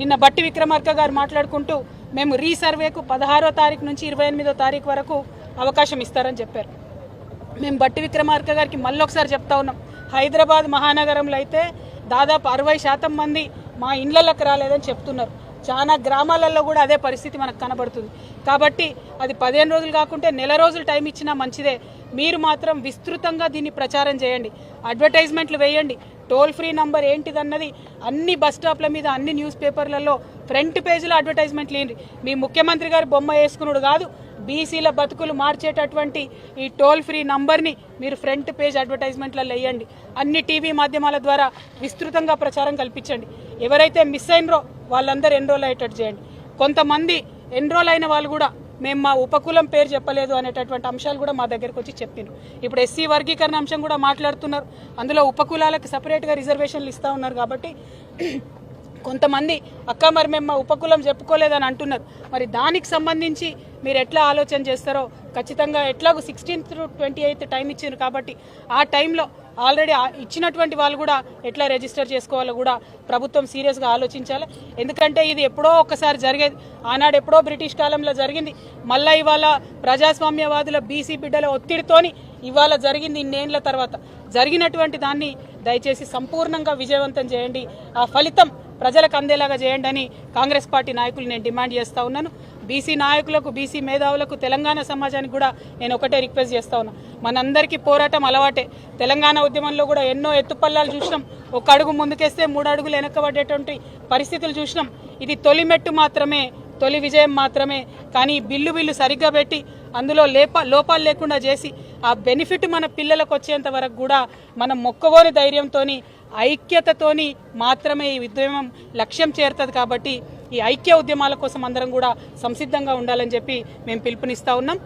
నిన్న బట్టి విక్రమార్క గారు మాట్లాడుకుంటూ మేము రీసర్వేకు పదహారో తారీఖు నుంచి ఇరవై ఎనిమిదో తారీఖు వరకు అవకాశం ఇస్తారని చెప్పారు. మేము బట్టి విక్రమార్క గారికి మళ్ళీ ఒకసారి చెప్తా ఉన్నాం. హైదరాబాద్ మహానగరంలో అయితే దాదాపు అరవై శాతం మంది మా ఇండ్లలోకి రాలేదని చెప్తున్నారు. చాలా గ్రామాలలో కూడా అదే పరిస్థితి మనకు కనబడుతుంది. కాబట్టి అది పదిహేను రోజులు కాకుంటే నెల రోజులు టైం ఇచ్చినా మంచిదే. మీరు మాత్రం విస్తృతంగా దీన్ని ప్రచారం చేయండి. అడ్వర్టైజ్మెంట్లు వేయండి. టోల్ ఫ్రీ నంబర్ ఏంటిదన్నది అన్ని బస్ స్టాప్ల మీద అన్ని న్యూస్ పేపర్లలో ఫ్రంట్ పేజీలో అడ్వర్టైజ్మెంట్లు ఏంటి మీ ముఖ్యమంత్రి గారు బొమ్మ వేసుకున్నాడు కాదు బీసీల బతుకులు మార్చేటటువంటి ఈ టోల్ ఫ్రీ నంబర్ని మీరు ఫ్రంట్ పేజ్ అడ్వర్టైజ్మెంట్లలో వేయండి అన్ని టీవీ మాధ్యమాల ద్వారా విస్తృతంగా ప్రచారం కల్పించండి. ఎవరైతే మిస్ అయినరో వాళ్ళందరూ ఎన్రోల్ అయ్యేటట్టు చేయండి. కొంతమంది ఎన్రోల్ అయిన వాళ్ళు కూడా మేము మా ఉపకులం పేరు చెప్పలేదు అనేటటువంటి అంశాలు కూడా మా దగ్గరకు వచ్చి చెప్పారు ఇప్పుడు ఎస్సీ వర్గీకరణ అంశం కూడా మాట్లాడుతున్నారు. అందులో ఉపకులాలకు సపరేట్గా రిజర్వేషన్లు ఇస్తూ ఉన్నారు కాబట్టి కొంతమంది అక్క మరి మేము మా ఉపకులం చెప్పుకోలేదని అంటున్నారు. మరి దానికి సంబంధించి మీరు ఎట్లా ఆలోచన చేస్తారో? ఖచ్చితంగా ఎట్లాగో sixteenth to twenty eighth time ఇచ్చారు కాబట్టి ఆ టైంలో ఆల్రెడీ ఇచ్చినటువంటి వాళ్ళు కూడా ఎట్లా రిజిస్టర్ చేసుకోవాలో కూడా ప్రభుత్వం సీరియస్గా ఆలోచించాలి. ఎందుకంటే ఇది ఎప్పుడో ఒక్కసారి జరిగేది. ఆనాడు ఎప్పుడో బ్రిటిష్ కాలంలో జరిగింది. మళ్ళీ ఇవాళ ప్రజాస్వామ్యవాదుల బీసీ బిడ్డల ఒత్తిడితోని ఇవాళ జరిగింది ఇన్నేళ్ళ తర్వాత. జరిగినటువంటి దాన్ని దయచేసి సంపూర్ణంగా విజయవంతం చేయండి. ఆ ఫలితం ప్రజలకు అందేలాగా చేయండి అని కాంగ్రెస్ పార్టీ నాయకులు నేను డిమాండ్ చేస్తూ ఉన్నాను. బీసీ నాయకులకు బీసీ మేధావులకు తెలంగాణ సమాజానికి కూడా నేను ఒకటే రిక్వెస్ట్ చేస్తా ఉన్నా. మనందరికీ పోరాటం అలవాటే. తెలంగాణ ఉద్యమంలో కూడా ఎన్నో ఎత్తుపల్లాలు చూసినాం. ఒక అడుగు ముందుకేస్తే మూడు అడుగులు వెనక్కబడేటువంటి పరిస్థితులు చూసినాం. ఇది తొలి మెట్టు మాత్రమే తొలి విజయం మాత్రమే. కానీ బిల్లు బిల్లు సరిగ్గా పెట్టి అందులో లేప లోపాలు లేకుండా చేసి ఆ బెనిఫిట్ మన పిల్లలకు వచ్చేంత వరకు కూడా మనం మొక్కవోని ధైర్యంతోని ఐక్యతతోని మాత్రమే ఈ ఉద్యమం లక్ష్యం చేరుతుంది కాబట్టి ఈ ఐక్య ఉద్యమాల కోసం అందరం కూడా సంసిద్ధంగా ఉండాలని చెప్పి మేము పిలుపునిస్తా ఉన్నాం.